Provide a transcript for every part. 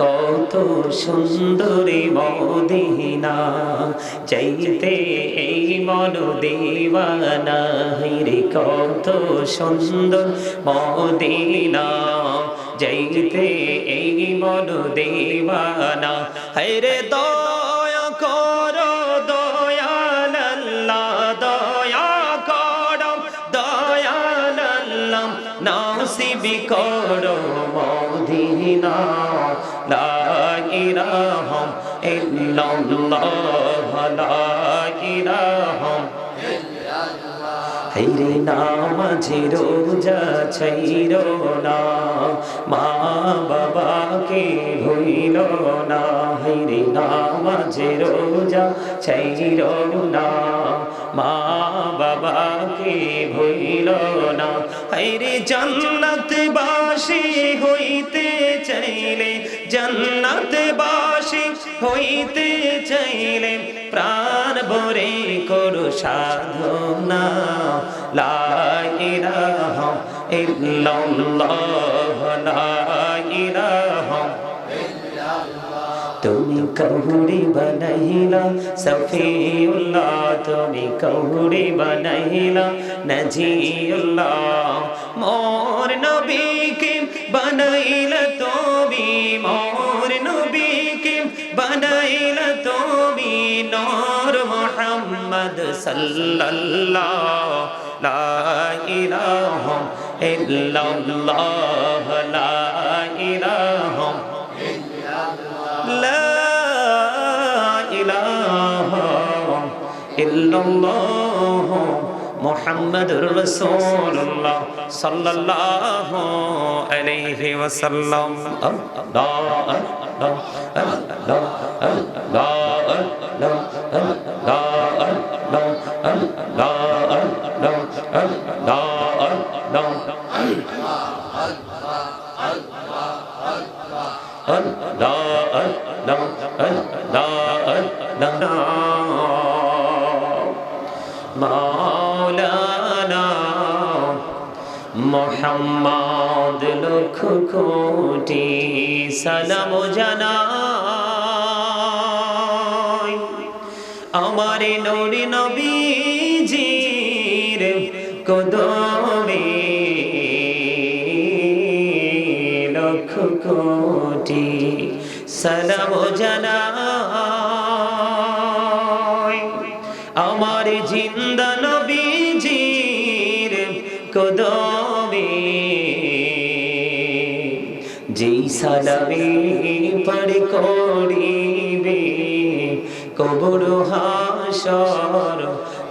কত সুন্দরী মদিনা চাইতে এই মন দেওয়ানা রে কত সুন্দর মদিনা, যাইতে এই মন দেওয়ানা হরে দয়া করো, দয়াল আল্লাহ, দয়া করো, দয়াল আল্লাহ, নাসিবি করো মদিনা। ইলাহা ইল্লাল্লাহ লা ইলাহা হেরে নামাঝে রোজা ছাইর না, মা বাবাকে ভইল না। হেরে নামাঝে রোজা ছাইর না, মা বাবাকে ভইল না। হেরে জান্নাত বাসী হইতে চাইলে জান্নাত বাসী হইতে চাইলে প্রাণ ভরে করো সাধনা। লা ইলাহা ইল্লাল্লাহ, লা তুমি কহুরি বনাইলা, সফিউল্লাহ, তুমি কহুরি বনাইলা, নজিউল্লাহ। মোর নবীকে বনাইলা তুমি নূর মোহাম্মদ সাল্লাল্লাহ লা ইলাহা ইল্লাল্লাহ লা ইলাহা লা ইলাহা ইল্লাল্লাহ মুহাম্মাদুর রাসূলুল্লাহ সাল্লাল্লাহু আলাইহি ওয়াসাল্লাম। আল্লাহ আল্লাহ আল্লাহ মোহাম্মদ লক্ষ কোটি সালাম জানাই। আমার নবী নবীজির কদমে লক্ষ কোটি সালাম জানাই। আমার জিন্দা নবীজির কদমে যেই সালামে পর করিবে কবর হাসর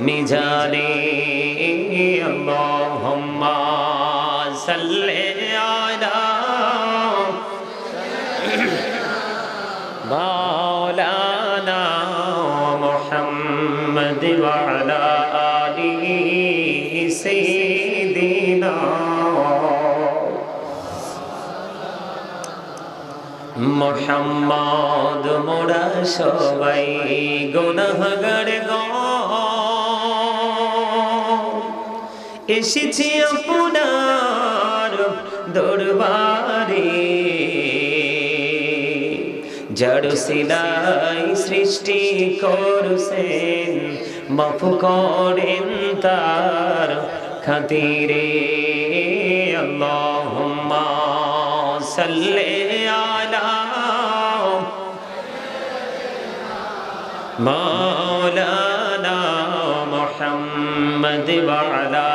মিজানে আল্লাহুম্মা সাল্লি আলা মাওলানা মুহাম্মদ মোহাম্মদ, মোরা সবাই গুনাহগার এসেছি আপনার দরবারে। জড় সিলাই সৃষ্টি করছেন, মাফ করেন তার খাতিরে। আল্লাহুম্মা সাল্লি আলা مولانا محمد وعلى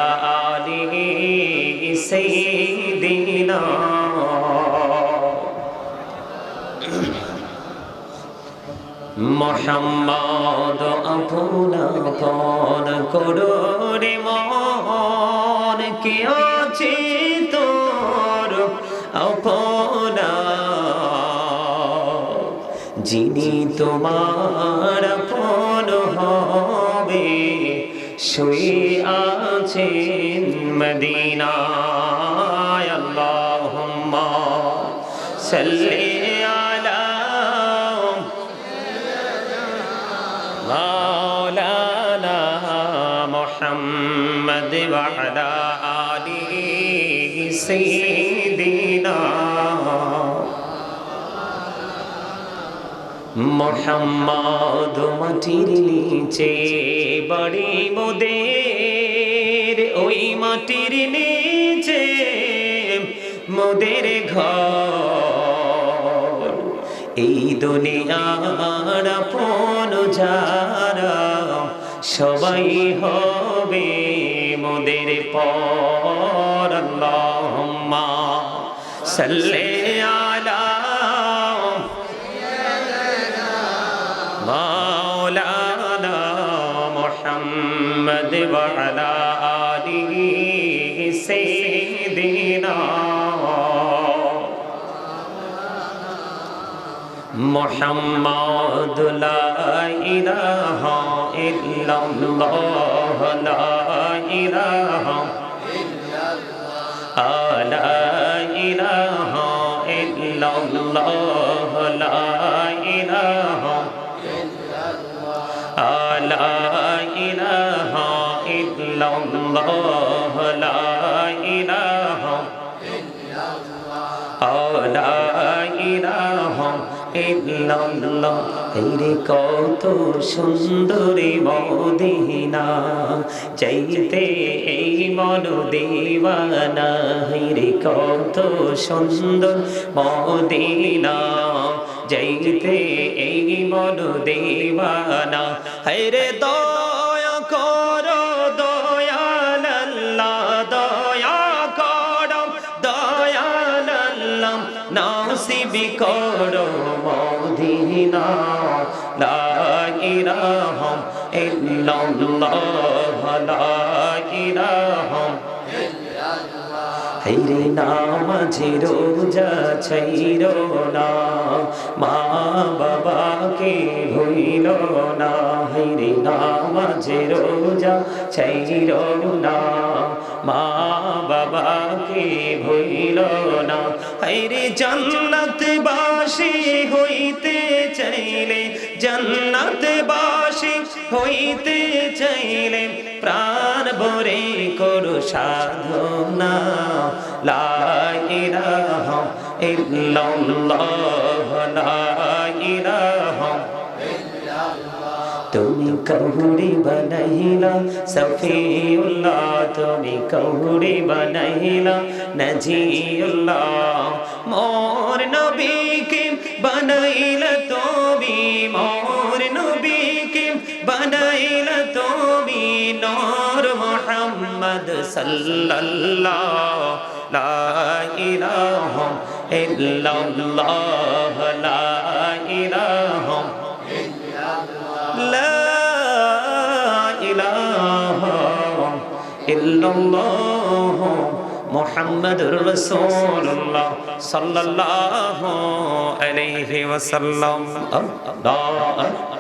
آله سيدنا মোহাম্মদ আপন আপন করোরে মন কে আছে তোর আপনা যিনি তোমার ফোন হবে শুয়ে আছেন মদিনা আল্লাহুম্মা সাল্লি আলা মাওলানা মুহাম্মদ ওয়া মোহাম্মদ মাটির নিচে বাড়ি মোদের, ওই মাটির নিচে মোদের ঘর। এই দুনিয়ার আপন যারা, সবাই হবে মোদের পর। সাল্লি আলা محمد وعلى آله سيدنا محمد لا إله إلا الله لا إله لا إله إلا الله لا إله لا إله illallah la ilaha la ilaha illallah তেরে কত সুন্দরী মদিনা, চাইতে এই মন দেওয়ানা। হেরে কত সুন্দর মদিনা যাইতে এই মন দেওয়ানা। হেরে দো করো মদিনা লা ইলাহা ইল্লাল্লাহ লা ইলাহা হাইরে নামাঝে রোজা ছাইর না। মা বাবাকে ভুইল না। হাইরে নামাঝে রোজা ছাইর না। মা বাবাকে ভুইল না। হাইরে জান্নাত বাসী হইতে চাইলে জান্নাত বাসী হইতে চাইলে প্রাণ ভরে করো সাধনা। লা ইলাহা ইল্লাল্লাহ, লা তুমি কৌড়ি বনাইলা, সফিউল্লাহ, তুমি কৌড়ি বনাইলা, নজিউল্লাহ। মোর নবীকে বনাইলা বানাইলা তুমি নর মোহাম্মদ সাল্লাল্লাহ লা ইলাহা ইল্লাল্লাহ লা ইলাহা লা ইলাহা ইল্লাল্লাহ মুহাম্মাদুর রাসূলুল্লাহ আলাইহি ওয়াসাল্লাম। আল্লাহ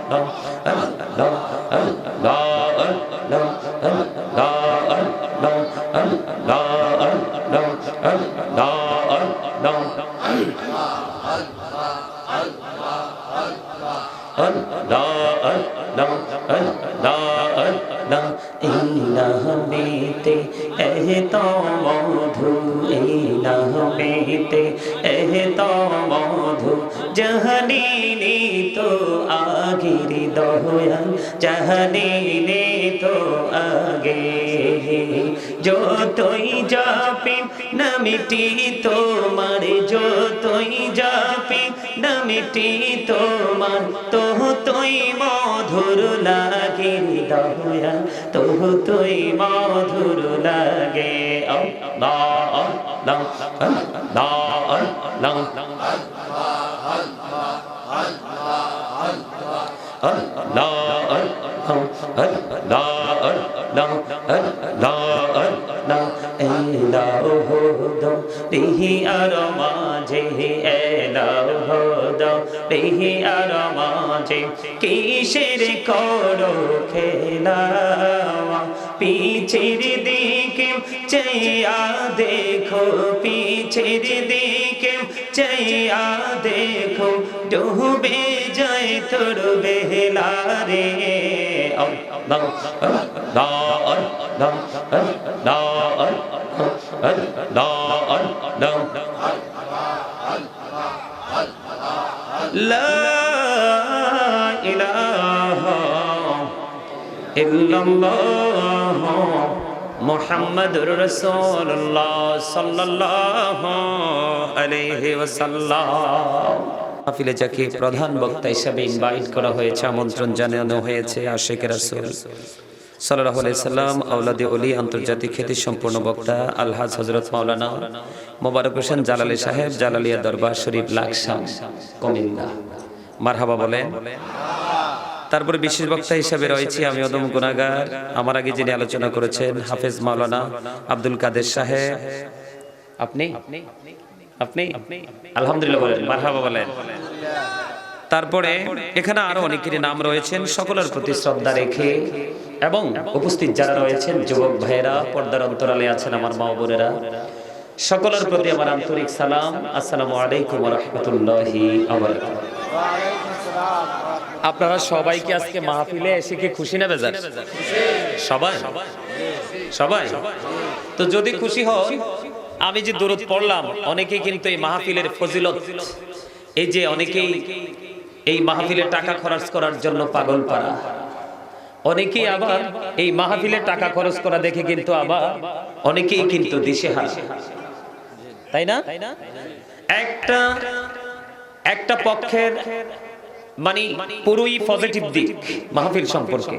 বেতে এহ তো মধু এই না বেতে এহ তো মধু। जहनी ने तो आगे दोया जहनी ने আগে आगे जो तुई जापे न मिटी तो নমিটি তো तुई जापे न मिटी तो मार तो তুই মধুর লাগে দয়া তো তুই মধুর লাগে অ ল অ ল অ ল অ ল মাঝে কিসের করো খেলা পিছের দিকে চাইয়া দেখো পিছের দিকে চাইয়া দেখো ডুবে যায় তোর বেলা রে Allah ইল্লাল্লাহ মুহাম্মাদুর রাসূলুল্লাহ সাল্লাল্লাহু আলাইহি ওয়াসাল্লাম। মাহফিলে যাকে প্রধান বক্তা হিসেবে ইনভাইট করা হয়েছে, আমন্ত্রণ জানানো হয়েছে আশেখ রাসূল। আলাইহি সাল্লাম আওলাদে ওলি, আন্তর্জাতিক খ্যাতি সম্পূর্ণ বক্তা আলহাজ হযরত মাওলানা মোবারক হোসেন জালালি সাহেব, জালালিয়া দরবার শরীফ লাকসাম, কুমিল্লা। মারহাবা বলেন তারপরে বিশেষ বক্তা হিসেবে রয়েছি আমি অদম গুনাগার আমার আগে যিনি আলোচনা করেছেন হাফেজ মাওলানা আব্দুল কাদের সাহেব আপনি? আপনি? আলহামদুলিল্লাহ বলেন তারপরে এখানে আরও অনেকেরই নাম রয়েছেন, সকলের প্রতি শ্রদ্ধা রেখে এবং উপস্থিত যারা রয়েছেন, যুবক ভাইয়েরা, পর্দার অন্তরালে আছেন আমার মা বোনেরা, সকলের প্রতি আমার আন্তরিক সালাম। আসসালামু আলাইকুম রহমতুল্লাহি আপনারা সবাই কি আজকে মাহফিলে এসে কি খুশি নেবে যান সবাই? সবাই? তো যদি খুশি হয় আমি যে দূরত পড়লাম অনেকে কিন্তু এই মাহফিলের ফজিলত। এই যে অনেকেই এই মাহফিলে টাকা খরচ করার জন্য পাগল পারা অনেকেই আবার এই মাহফিলে টাকা খরচ করা দেখে কিন্তু আবার অনেকেই কিন্তু দিশে দিশেহারা। তাই না? একটা একটা পক্ষের মানে পুরোই পজিটিভ দিক, মাহফিল সম্পর্কে।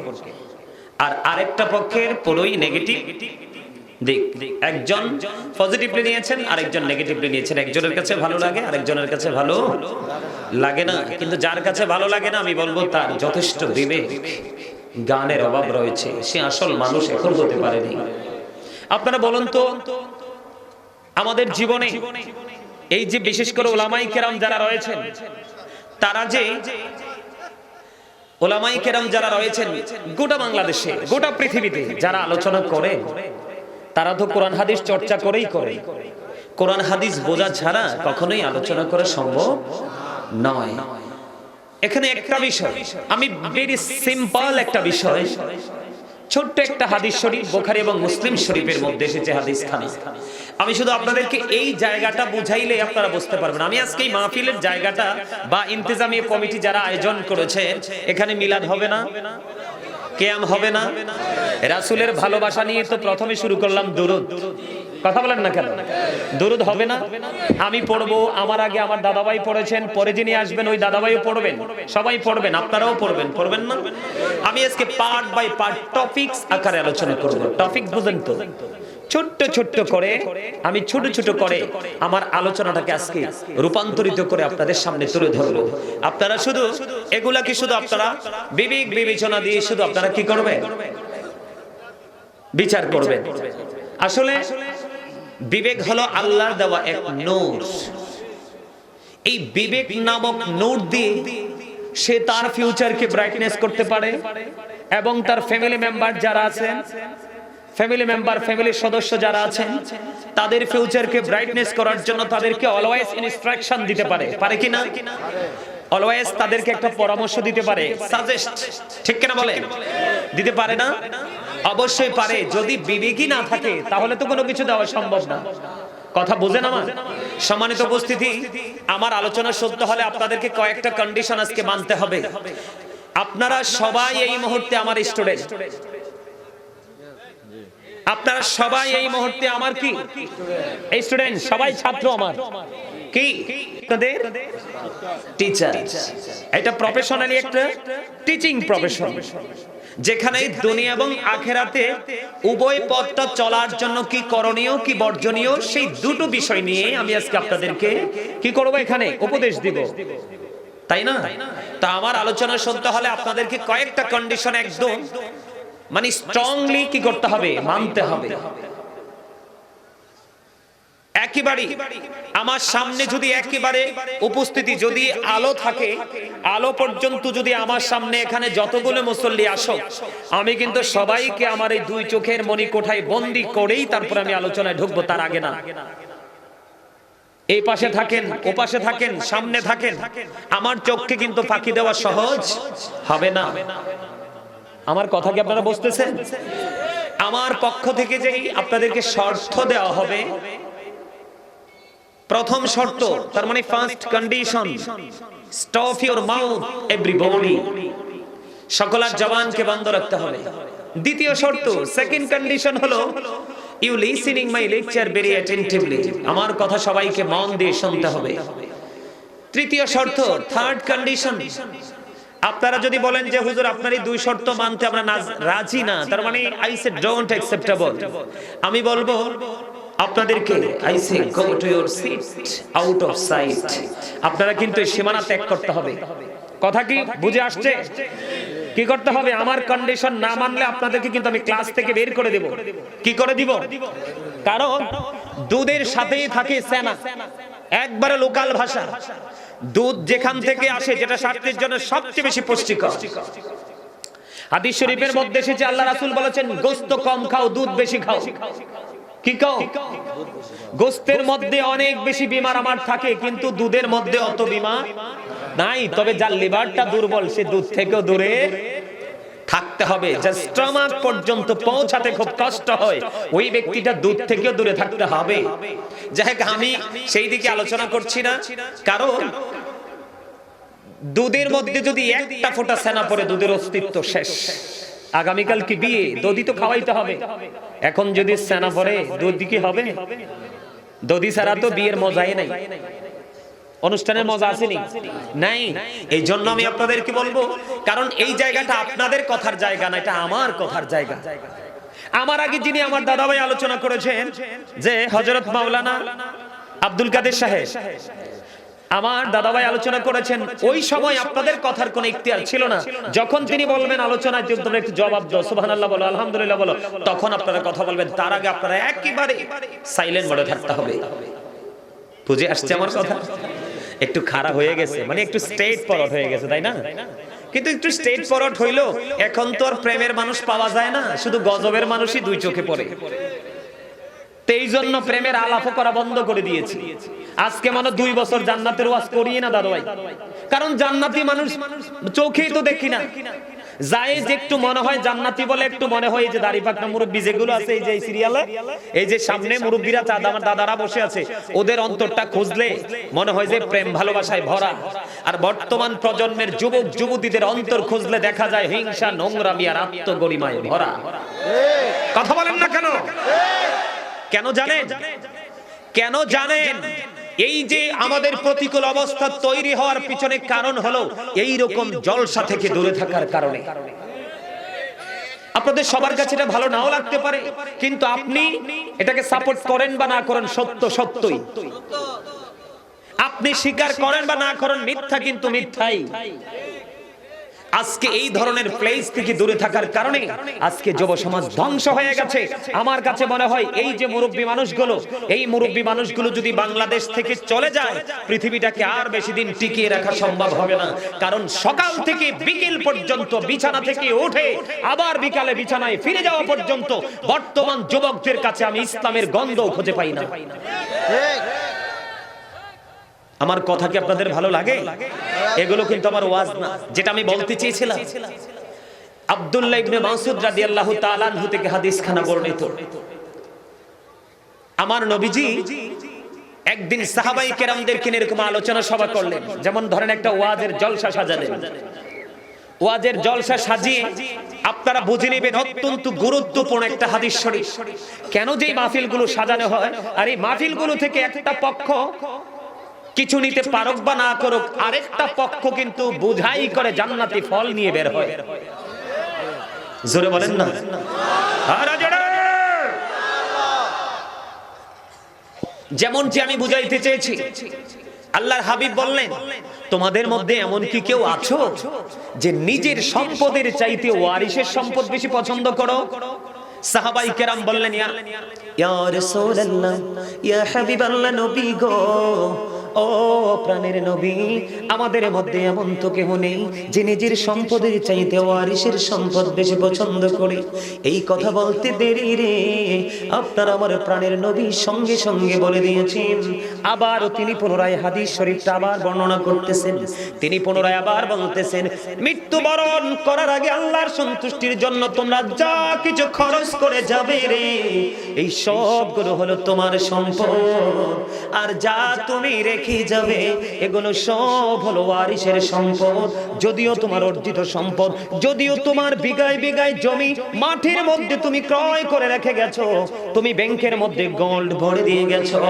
আর আরেকটা পক্ষের পুরোই নেগেটিভ দিক। একজন পজিটিভলি নিয়েছেন, আরেকজন নেগেটিভলি নিয়েছেন। একজনের কাছে ভালো লাগে, আরেকজনের কাছে ভালো লাগে না। কিন্তু যার কাছে ভালো লাগে না, আমি বলব তার যথেষ্ট বিবেক, গানের অভাব রয়েছে। সে আসল মানুষ এখন হতে পারেনি। আপনারা বলুন তো, আমাদের জীবনে এই যে বিশেষ করে ওলামাই কেরাম যারা রয়েছেন তারা যে ওলামাই কেরাম যারা রয়েছেন গোটা বাংলাদেশে, গোটা পৃথিবীতে যারা আলোচনা করে, তারা তো কোরআন হাদিস চর্চা করেই করে। কোরআন হাদিস বোঝা ছাড়া কখনোই আলোচনা করা সম্ভব নয়। এখানে একটা বিষয়, আমি ভেরি সিম্পল একটা বিষয় ছোট্ট একটা হাদিস শরীফ, বোখারি এবং মুসলিম শরীফের মধ্যে এসেছে হাদিস খান। আমি শুধু আপনাদেরকে এই জায়গাটা বুঝাইলে আপনারা বুঝতে পারবেন। আমি আজকে এই মাহফিলের জায়গাটা বা ইন্তেজামিয়া কমিটি যারা আয়োজন করেছে, এখানে মিলাদ হবে না, কেয়াম হবে না। রাসুলের ভালোবাসা নিয়ে তো প্রথমে শুরু করলাম দুরুদ। কথা বলেন না কেন? দুরুদ হবে না? আমি পড়ব, আমার আগে আমার দাদাভাই পড়েছেন, পরে যিনি আসবেন, ওই দাদাভাইও পড়বেন। সবাই পড়বেন, আপনারাও পড়বেন পড়বেন না? আমি আজকে পার্ট বাই পার্ট টপিকস আকারে আলোচনা করব। টপিক বুঝেন তো? ছোট্ট ছোট্ট করে, আমি ছোট ছোট করে আমার আলোচনাটাকে আজকে রূপান্তরিত করে আপনাদের সামনে তুলে ধরবো। আপনারা শুধু, এগুলা কি শুধু আপনারা? বিবেক বিবেচনা দিয়ে শুধু আপনারা কি করবেন? বিচার করবেন। আসলে বিবেক হলো আল্লাহর দেওয়া এক নূর এই বিবেক নামক নূর দিয়ে সে তার ফিউচারকে ব্রাইটনেস করতে পারে এবং তার ফ্যামিলি মেম্বার যারা আছেন ফ্যামিলি মেম্বার ফ্যামিলির সদস্য যারা আছেন, তাদের ফিউচারকে ব্রাইটনেস করার জন্য তাদেরকে অলওয়েজ ইনস্ট্রাকশন দিতে পারে। পারে কি না? অলওয়েজ তাদেরকে একটা পরামর্শ দিতে পারে। সাজেস্ট ঠিক কিনা বলে দিতে পারে না? অবশ্যই পারে। যদি বিবেকই না থাকে, তাহলে তো কোনো কিছু দেওয়া সম্ভব না। কথা বুঝেন আমার? সম্মানিত উপস্থিতি, আমার আলোচনা সত্য হলে আপনাদেরকে কয়েকটা কন্ডিশন আজকে মানতে হবে। আপনারা সবাই এই মুহূর্তে আমার স্টুডেন্ট আপনারা সবাই এই মুহূর্তে আমার কি? এই স্টুডেন্ট সবাই ছাত্র আমার। কি? আপনাদের? টিচার এটা প্রফেশনালি একটা টিচিং প্রফেশন যেখানে দুনিয়া এবং আখেরাতে উভয় পথটা চলার জন্য কি করণীয় কি বর্জনীয় সেই দুটো বিষয় নিয়ে আমি আজকে আপনাদেরকে কি করব এখানে? উপদেশ দিব। তাই না? তা আমার আলোচনা শুনতে হলে আপনাদেরকে কয়েকটা কন্ডিশন একদম মানে স্ট্রংলি কি করতে হবে? মানতে হবে। একেবারে আমার সামনে যদি একেবারে উপস্থিতি যদি আলো থাকে, আলো পর্যন্ত যদি আমার সামনে এখানে যতগুলো মুসল্লি আসো, আমি কিন্তু সবাইকে আমার এই দুই চোখের মনি কোঠায় বন্দি করেই তারপর আমি আলোচনায় ঢুকবো তার আগে না। এই পাশে থাকেন, ও পাশে থাকেন, সামনে থাকেন, আমার চোখকে কিন্তু ফাঁকি দেওয়া সহজ হবে না। আমার কথা কি আপনারা বুঝতেছেন? আমার পক্ষ থেকে যে আপনাদেরকে শর্ত দেওয়া হবে প্রথম শর্ত, তার মানে first condition stop your mouth every everybody সকলের জবানকে বন্ধ রাখতে হবে। দ্বিতীয় শর্ত সেকেন্ড কন্ডিশন হলো you listening my lecture very attentively আমার কথা সবাইকে মন দিয়ে শুনতে হবে। তৃতীয় শর্ত থার্ড কন্ডিশন আপনারা যদি বলেন যে, হুজুর, আপনার এই দুই শর্ত মানতে আমরা রাজি না। তার মানে আই সে ডোন্ট অ্যাকসেপ্টেবল আমি বলব আপনাদেরকে I say go to your seat out of sight আপনারা কিন্তু এই সীমানা ত্যাগ করতে হবে। কথা কি বুঝে আসছে? কি করতে হবে? আমার কন্ডিশন না মানলে আপনাদেরকে কিন্তু আমি ক্লাস থেকে বের করে দেব। কি করে দিব? কারণ দুধের সাথেই থাকে সেনা একবারে লোকাল ভাষা। দুধ যেখান থেকে আসে যেটা স্বাস্থ্যের জন্য সবচেয়ে বেশি পুষ্টিকর। হাদিস শরীফের মধ্যে এসেছে আল্লাহ রাসূল বলেছেন গোস্ত কম খাও দুধ বেশি খাও। গোস্তের মধ্যে অনেক বেশি বিমার আমার থাকে, কিন্তু দুধের মধ্যে অত বিমার নাই। তবে যার লিভারটা দুর্বল, সে দুধ থেকেও দূরে থাকতে হবে। যে স্টমাক পর্যন্ত পৌঁছাতে খুব কষ্ট হয়, ওই ব্যক্তিটা দুধ থেকেও দূরে থাকতে হবে। যাই আমি সেই দিকে আলোচনা করছি না। কারণ দুধের মধ্যে যদি একটা ফোঁটা সেনা পড়ে, দুধের অস্তিত্ব শেষ। আগামীকাল কি বিয়ে? দধি তো খাওয়াইতে হবে। এখন যদি সেনা পড়ে দুধ কি হবে? দধি ছাড়া তো বিয়ের মজাই নাই। অনুষ্ঠানের মজা আসেনি। নাই। এই জন্য আমি আপনাদেরকে বলব? কারণ এই জায়গাটা আপনাদের কথার জায়গা না এটা আমার কথার জায়গা। আমার আগে যিনি আমার দাদাভাই আলোচনা করেছেন যে হজরত মাওলানা আব্দুল কাদের সাহেব আমার দাদাভাই আলোচনা করেছেন, ওই সময় আপনাদের কথার কোনো ইখতিয়ার ছিল না। যখন তিনি বলবেন আলোচনায় যে তোমরা একটু জবাব দাও, সুবহানাল্লাহ বলো, আলহামদুলিল্লাহ বলো, তখন আপনারা কথা বলবেন, তার আগে আপনারা একেবারে সাইলেন্ট মোডে থাকতে হবে। বুঝে আসছে আমার কথা? একটু খারাপ হয়ে গেছে মানে একটু স্টেট পরট হয়ে গেছে, তাই না? কিন্তু একটু স্টেট পরট হইল এখন তো আর প্রেমের মানুষ পাওয়া যায় না, শুধু গজবের মানুষই দুই চোখে পড়ে। তো এই জন্য প্রেমের আলাপও করা বন্ধ করে দিয়েছি। আজকে মানে দুই বছর জান্নাতের ওয়াজ করিয়ে না দাদু ভাই কারণ জান্নাতি মানুষ চোখেই তো দেখি না। যায় যে একটু মনে হয় জান্নাতি বলে একটু মনে হয় এই যে দাড়ি পাকনা মুরব্বী যেগুলো আছে এই যে এই সিরিয়ালে এই যে সামনে মুরব্বীরা চাঁদ আমার দাদারা বসে আছে। ওদের অন্তরটা খুঁজলে মনে হয় যে প্রেম ভালোবাসায় ভরা। আর বর্তমান প্রজন্মের যুবক যুবতীদের অন্তর খুঁজলে দেখা যায় হিংসা নোংরামি আর আত্মগরিমায় ভরা। কথা বলেন না কেন কেন জানেন? কেন জানেন? এই যে আমাদের প্রতিকূল অবস্থা তৈরি হওয়ার পিছনে কারণ হলো এই রকম জলসা থেকে দূরে থাকার কারণে। আপনাদের সবার কাছে এটা ভালো নাও লাগতে পারে, কিন্তু আপনি এটাকে সাপোর্ট করেন বা না করেন সত্য সত্যই। আপনি স্বীকার করেন বা না করেন, মিথ্যা কিন্তু মিথ্যাই। আজকে এই ধরনের প্লেস থেকে দূরে থাকার কারণে আজকে যুব সমাজ ধ্বংস হয়ে গেছে। আমার কাছে মনে হয় এই যে মুরব্বী মানুষগুলো, এই মুরব্বী মানুষগুলো যদি বাংলাদেশ থেকে চলে যায়, পৃথিবীটাকে আর বেশি দিন টিকিয়ে রাখা সম্ভব হবে না। কারণ সকাল থেকে বিকেল পর্যন্ত বিছানা থেকে উঠে আবার বিকালে বিছানায় ফিরে যাওয়া পর্যন্ত বর্তমান যুবকদের কাছে আমি ইসলামের গন্ধ খুঁজে পাই না। আমার কথা কি আপনাদের ভালো লাগে? এগুলো কিন্তু আমার ওয়াজ না, যেটা আমি বলতে চেয়েছিলাম। আব্দুল্লাহ ইবনে মাসুদ রাদিয়াল্লাহু তাআলা আনহু থেকে হাদিস খানা বর্ণিত। আমার নবীজি একদিন সাহাবাই কেরামদেরকে এরকম আলোচনা সভা করলেন। যেমন ধরেন একটা ওয়াজের জলসা সাজালেন। ওয়াজের জলসা সাজিয়ে আপনারা বুঝে নেবেন অত্যন্ত গুরুত্বপূর্ণ একটা হাদিস শরীফ। কেন যে মাহফিলগুলো সাজানো হয়? আর এই মাহফিলগুলো থেকে একটা পক্ষ কিছু নিতে পারুক বা না করুক আরেকটা পক্ষ কিন্তু বুঝাই করে জান্নাতি ফল নিয়ে বের হয়। জোরে বলেন না। যেমন যে আমি বুঝাইতে চেয়েছি আল্লাহর হাবিব বললেন তোমাদের মধ্যে এমন কি কেউ আছো যে নিজের সম্পদের চাইতে ওয়ারিসের সম্পদ বেশি পছন্দ করো? সাহাবাই কেরাম বললেন ইয়া ইয়া রাসূলুল্লাহ ইয়া হাবিবাল্লাহ নবী গো ও প্রাণের নবী, আমাদের মধ্যে এমন তো কেউ নেই যে নিজের সম্পদের চাইতে ওয়ারিসের সম্পদ বেশি পছন্দ করে। এই কথা বলতে দেরি রে। আপনার আমার প্রাণের নবী সঙ্গে সঙ্গে বলে দিয়েছেন আবারও তিনি পুনরায় হাদিস শরীফটা আবার বর্ণনা করতেছেন। তিনি পুনরায় আবার বলতেছেন, মৃত্যুবরণ করার আগে আল্লাহর সন্তুষ্টির জন্য তোমরা যা কিছু খরচ করে যাবে রে, এই সবগুলো হলো তোমার সম্পদ। আর যা তুমি রেখে যাবে, এগুলো সব হলো ওয়ারিসের সম্পদ। যদিও তোমার অর্জিত সম্পদ, যদিও তোমার বিঘায় বিঘায় জমি মাঠের মধ্যে তুমি ক্রয় করে রেখে গেছো, তুমি ব্যাংকের মধ্যে গোল্ড ভরে দিয়ে গেছো।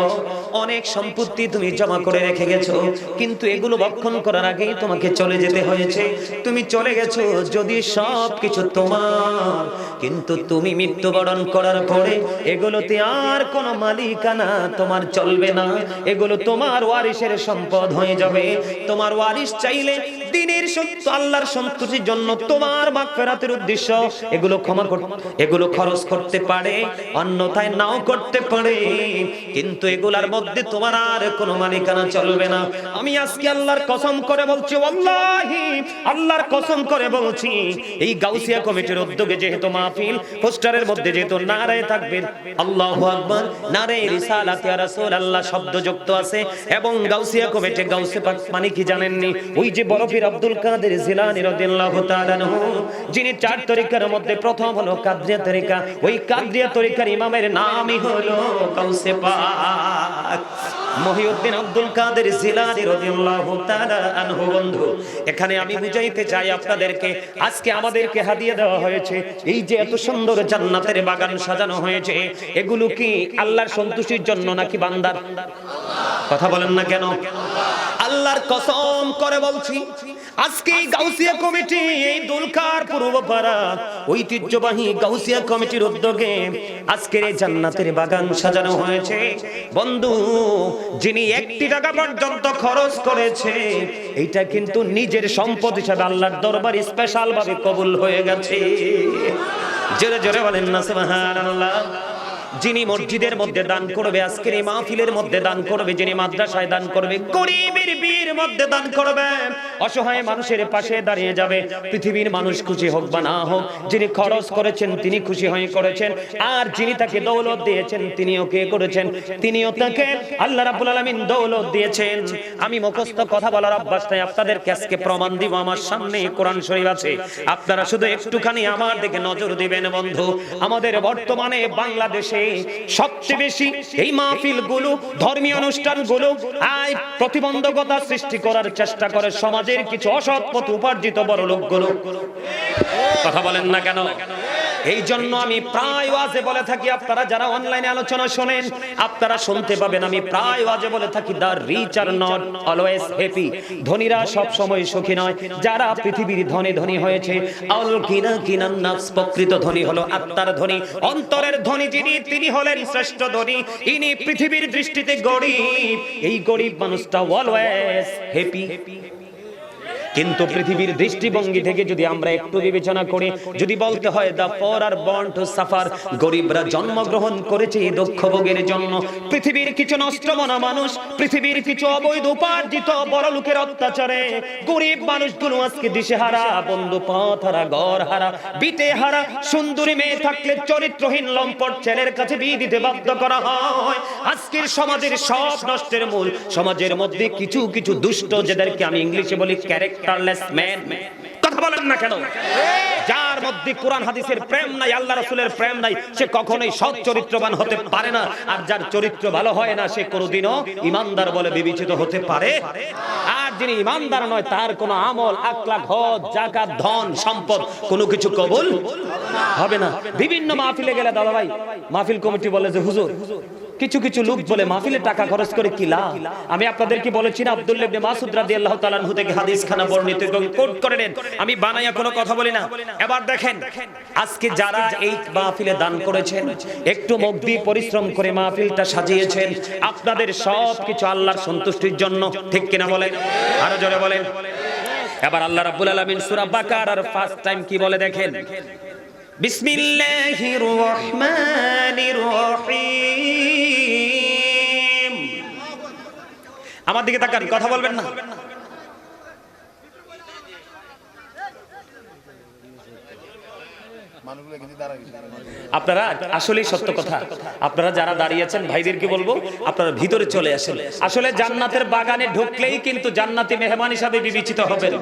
অনেক সম্পত্তি তুমি জমা করে রেখে গেছো। কিন্তু এগুলো ভক্ষণ করার আগেই তোমাকে চলে যেতে হয়েছে। তুমি চলে গেছো, যদি সব কিছু তোমার কিন্তু তুমি মৃত্যুবরণ করার পরে এগুলোতে আর কোনো মালিকানা তোমার চলবে না। এগুলো তোমার ওয়ারিসের সম্পদ হয়ে যাবে। তোমার ওয়ারিস চাইলে দিনের সত্য, আল্লাহর সন্তুষ্টির জন্য তোমার মাগফিরাতের উদ্দেশ্য এগুলো ক্ষমা এগুলো খরচ করতে পারে, অন্যথায় নাও করতে পারে। কিন্তু এগুলার মধ্যে তোমার আর কোনো মালিকানা চলবে না। আমি আজকে আল্লাহর কসম করে বলছি, ওয়াল্লাহি, আল্লাহর কসম করে বলছি, এই গাউসিয়া কমিটির উদ্যোগে যেহেতু মাহফিল, পোস্টারের মধ্যে যেহেতু নারায় থাকবেন, আল্লাহু আকবার নারে রিসালাত, ইয়া রাসূলুল্লাহ, শব্দ যুক্ত আছে, এবং গাউসিয়া কমিটি গাউসে পাক মানে কি জানেননি? ওই যে বরফির আব্দুল কাদের জিলানী রাদিয়াল্লাহু তাআলা আনহু, যিনি চার তরিকার মধ্যে প্রথম হলো কাদরিয়া তরিকা। ওই কাদরিয়া তরিকার ইমামের নামই হলো গাউসে পাক। মহিউদ্দিন আব্দুল কাদের জিলানী রাদিয়াল্লাহু তাআলা আনহু, বন্ধু, এখানে আমি বুঝাইতে চাই আপনাদেরকে, আজকে আমাদেরকে হাদিয়া দেওয়া হয়েছে, এই যে এত সুন্দর জান্নাতের বাগান সাজানো হয়েছে। এগুলো কি আল্লাহর সন্তুষ্টির জন্য নাকি বান্দার? কথা বলেন না কেন? আল্লাহর কসম করে বলছি, আজকে গাউসিয়া কমিটি, এই দুলকার পূর্বপাড়া ঐতিহ্যবাহী গাউসিয়া কমিটির উদ্যোগে আজকের এই জান্নাতের বাগান সাজানো হয়েছে। বন্ধু, যিনি একটি টাকা পর্যন্ত খরচ করেছে, এইটা কিন্তু নিজের সম্পদ হিসাবে আল্লাহর দরবার স্পেশাল ভাবে কবুল হয়ে গেছে। জোরে জোরে বলেন না, সুবহানাল্লাহ। যিনি মসজিদের মধ্যে দান করবে, আজকের এই মাহফিলের মধ্যে দান করবে, যিনি মাদ্রাসায় দান করবে, গরিবের বীর মধ্যে দান করবে। অসহায় মানুষের পাশে দাঁড়িয়ে যাবে, পৃথিবীর মানুষ খুশি হোক বা না হোক, যিনি খরচ করেছেন, তিনি খুশি হয়ে করেছেন, আর যিনি তাকে দৌলত দিয়েছেন, তিনিও কে করেছেন? তিনিও তাকে আল্লাহ রাব্বুল আলামিন দৌলত দিয়েছেন। আমি মুখস্থ কথা বলার অভ্যাস নাই, আপনাদেরকে আজকে প্রমাণ দিব, আমার সামনে কোরআন শরীফ আছে। আপনারা শুধু একটুখানি আমার দিকে নজর দিবেন, বন্ধু। আমাদের বর্তমানে বাংলাদেশে প্রতিবন্ধকতা সৃষ্টি করার চেষ্টা করে সমাজের কিছু অসৎ পথ উপার্জিত বড় লোকগুলো। কথা বলেন না কেন? এই জন্য আমি প্রায় বলে থাকি, আপনারা যারা অনলাইনে আলোচনা শোনেন, আপনারা শুনতে পাবেন, আমি প্রায় বলে থাকি rich are not always happy ধনীরা সব সময় সুখী নয়। যারা পৃথিবীর ধনে ধনী হয়েছে, আল কিনা নাফস প্রকৃত ধনী হলো আত্মার ধনী। অন্তরের ধনী যিনি তিনি হলেন শ্রেষ্ঠ ধনী। ইনি পৃথিবীর দৃষ্টিতে গরিব। এই গরিব মানুষটা অলওয়েজ হ্যাপি কিন্তু পৃথিবীর দৃষ্টিভঙ্গি থেকে যদি আমরা একটু বিবেচনা করি, যদি বলতে হয় দা পর আর বর্ন টু সাফার গরিবরা জন্মগ্রহণ করেছে এই দুঃখ ভোগের জন্য। পৃথিবীর কিছু নষ্টমনা মানুষ, পৃথিবীর কিছু অবৈধ উপার্জিত বড় লোকের অত্যাচারে। গরিব মানুষগুলো আজকে দিশেহারা, বন্ধু পথ হারা, ঘর হারা, বিটে হারা। সুন্দরী মেয়ে থাকলে চরিত্রহীন লম্পট ছেলের কাছে বিয়ে দিতে বাধ্য করা হয়। আজকের সমাজের সব নষ্টের মূল। সমাজের মধ্যে কিছু কিছু দুষ্ট, যাদেরকে আমি ইংলিশে বলি ক্যারেক্টারলেস ম্যান কথা বলেন না কেন? যার মধ্যে কোরআন, হাদিসের প্রেম নাই, আল্লাহ রাসূলের প্রেম নাই, সে কখনোই সৎ চরিত্রবান হতে পারে না। আর যার চরিত্র ভালো হয় না, সে কোনোদিনও ইমানদার বলে বিবেচিত হতে পারে। আর যিনি ইমানদার নয়, তার কোনো আমল আকলাক হজ জাকাত ধন, সম্পদ কোনো কিছু কবুল হবে না। বিভিন্ন মাহফিলে গেলে দাদা ভাই মাহফিল কমিটি বলে যে, হুজুর কিছু কিছু লোক বলে মাহফিলে টাকা খরচ করে কি লাভ? আমি আপনাদেরকে বলেছি না আব্দুল্লাহ ইবনে মাসউদ রাদিয়াল্লাহু তাআলা আনহু থেকে হাদিস খানা বর্ণিত এবং কোট করে নেন। আমি বানাইয়া কোনো কথা বলি না। এবার দেখেন, আজকে যারা এই মাহফিলে দান করেছেন, একটু মুখ দিয়ে পরিশ্রম করে মাহফিলটা সাজিয়েছেন, আপনাদের সব কিছু আল্লাহর সন্তুষ্টির জন্য। ঠিক কিনা বলেন? আরও জোরে বলেন। এবার আল্লাহ রাব্বুল আলামিন সূরা বাকারার ফার্স্ট টাইম কি বলে দেখেন? বিসমিল্লাহির রহমানির রহিম। আমার দিকে তাকান কথা বলবেন না মানুষগুলো কিন্তু দাঁড়ায় আপনারা আসলেই সত্য কথা। আপনারা যারা দাঁড়িয়েছেন ভাইদেরকে বলব? আপনারা ভিতরে চলে আসেন। আসলে জান্নাতের বাগানে ঢুকলেই কিন্তু জান্নাতি মেহমান হিসাবে বিবেচিত হবেন।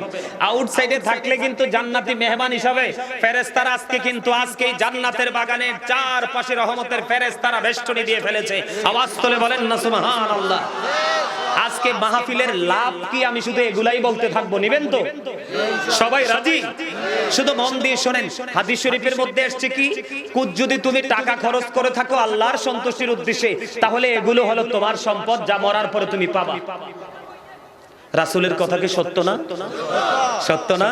আউটসাইডে থাকলে কিন্তু জান্নাতি মেহমান হিসাবে ফেরেশতারা আজকে কিন্তু আজকেই জান্নাতের বাগানের চার পাশে রহমতের ফেরেশতারা বেষ্টনী দিয়ে ফেলেছে। আওয়াজ তোলে বলেন না, সুবহানাল্লাহ। আজকে মাহফিলের লাভ কি আমি শুধু এগুলাই বলতে থাকব? নিবেন তো? সবাই রাজি? শুধু মন দিয়ে শোনেন। হাদিস শরীফের মধ্যে এসছে কি? যদি তুমি টাকা খরচ করে থাকো আল্লাহর সন্তুষ্টির উদ্দেশ্যে, তাহলে এগুলো হলো তোমার সম্পদ যা মরার পরে তুমি পাবা। রাসূলের কথা কি সত্য না? সত্য না?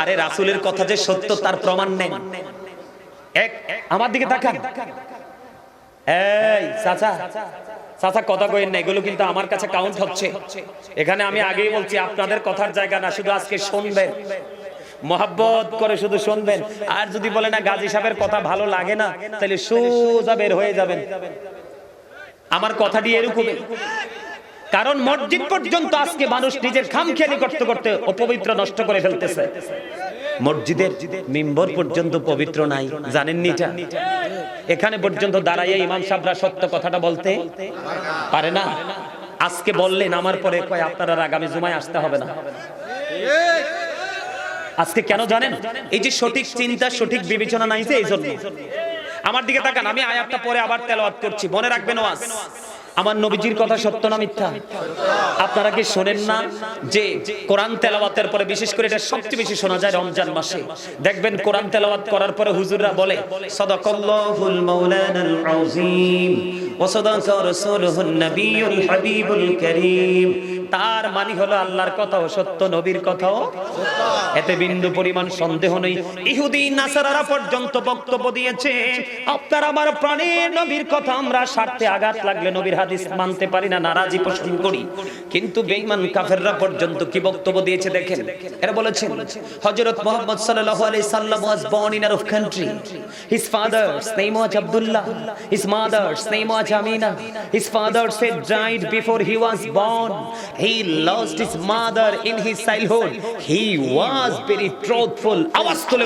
আরে রাসূলের কথা যে সত্য, তার প্রমাণ নেই। এক, আমার দিকে তাকান। এই, চাচা চাচা কথা কইেন না, এগুলো কিন্তু আমার কাছে কাউন্ট হচ্ছে। এখানে আমি আগেই বলছি, আপনাদের কথার জায়গা না, শুধু আজকে শুনবেন মহাব্বত করে শুধু শুনবেন। আর যদি বলে না, গাজী সাহেবের কথা ভালো লাগে না, তাহলে সোজা বের হয়ে যাবেন। আমার কথাটি এরকমই। কারণ মসজিদ পর্যন্ত আজকে মানুষ নিজের খামখেয়ালি করতে করতে অপবিত্র নষ্ট করে ফেলতেছে। মসজিদের মিম্বর পর্যন্ত পবিত্র নাই, জানেননি এটা? এখানে পর্যন্ত দাঁড়াইয়া ইমাম সাহেবরা সত্য কথাটা বলতে পারে না। আজকে বললেন, আমার পরে কয়, আপনারা আগামী জুমায় আসতে হবে না। আজকে কেন জানেন? এই যে সঠিক চিন্তা, সঠিক বিবেচনা নাই এই জন্য। আমার দিকে তাকান, আমি আয়াতটা পরে আবার তেলাওয়াত করছি। মনে রাখবেন, ওয়াজ। আমার নবীজির কথা সত্য না মিথ্যা? আপনারা কি শোনেন না যে কোরআন তেলাওয়াতের পরে, বিশেষ করে এটা সবচেয়ে বেশি শোনা যায় রমজান মাসে? দেখবেন কোরআন তেলাওয়াত করার পরে হুজুররা বলে, সাদাকাল্লাহুল মাওলানাল আযীম। সাদাকা রাসূলুহুন নবিয়ুল হাবিবুল কারীম। তার মানে হলো আল্লাহর কথাও সত্য, নবীর কথাও এতে বিন্দু পরিমাণ সন্দেহ নেই। ইহুদি, নাসারারা পর্যন্ত বক্তব্য দিয়েছে, আপনার আমার প্রাণের নবীর কথা আমরা স্বার্থে আঘাত লাগলে নবীর হাদিস মানতে পারি না, নারাজি পোষণ করি। কিন্তু বেঈমান কাফেররা পর্যন্ত কি বক্তব্য দিয়েছে দেখেন? এরা বলেছেন, হযরত মুহাম্মদ সাল্লাল্লাহু আলাইহি সাল্লাম was born in a country his father's name was Abdullah his mother's name was Amina his father said died before he was born. He lost his mother in his childhood. He was very truthful. আওয়াজ তুলে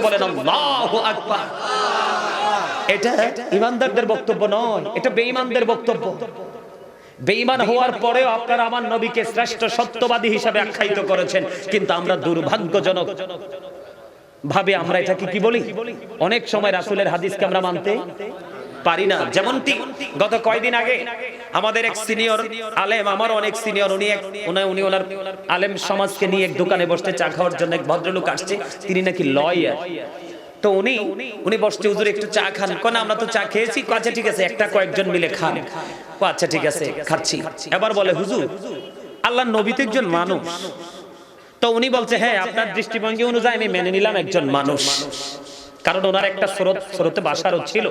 এটা ইমানদারদের বক্তব্য নয়, এটা বেঈমানদের বক্তব্য। বেঈমান হওয়ার পরেও আপনারা আমার নবীকে শ্রেষ্ঠ সত্যবাদী হিসাবে আখ্যায়িত করেছেন, কিন্তু আমরা দুর্ভাগ্যজনক ভাবে আমরা এটাকে কি বলি? অনেক সময় রাসূলের হাদিসকে আমরা মানতে পারি না। যেমনটি গত কয়দিন আগে আমাদের এক সিনিয়র আলেম আমার অনেক সিনিয়র, উনি এক উনি ওনার আলেম সমাজকে নিয়ে এক দোকানে বসতে চা খাওয়ার জন্য এক ভদ্রলোক আসছে, তিনি নাকি লয়ার। তো উনি উনি বসছে, হুজুর, একটু চা খান। কোন আমরা তো চা খেয়েছি। আচ্ছা ঠিক আছে, একটা কয়েকজন মিলে খান। আচ্ছা ঠিক আছে, খাচ্ছি। এবার বলে, হুজুর, আল্লাহ নবী তো একজন মানুষ। তো উনি বলছে হ্যাঁ আপনার দৃষ্টিভঙ্গি অনুযায়ী আমি মেনে নিলাম একজন মানুষ। কারণ ওনার একটা স্রোত, স্রোতে বাসারও ছিল।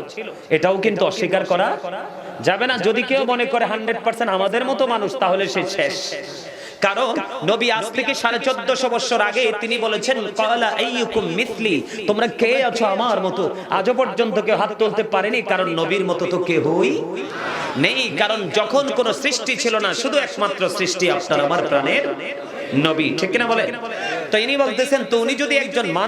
এটাও কিন্তু অস্বীকার করা যাবে না। যদি কেউ মনে করে হান্ড্রেড পার্সেন্ট আমাদের মতো মানুষ, তাহলে সে শেষ। কারণ নবী আজ থেকে সাড়ে চোদ্দশো বছর আগে তিনি বলেছেন, কলা তোমরা কে আছো আমার মতো? আজও পর্যন্ত কেউ হাত তুলতে পারেনি, কারণ নবীর মতো তো কেউই নেই। কারণ যখন কোন সৃষ্টি ছিল না, শুধু একমাত্র সৃষ্টি আপনার, আমার প্রাণের নবী। ঠিক কিনা বলে তো ইনি বলতেছেন, তো উনি যদি একজন মানুষ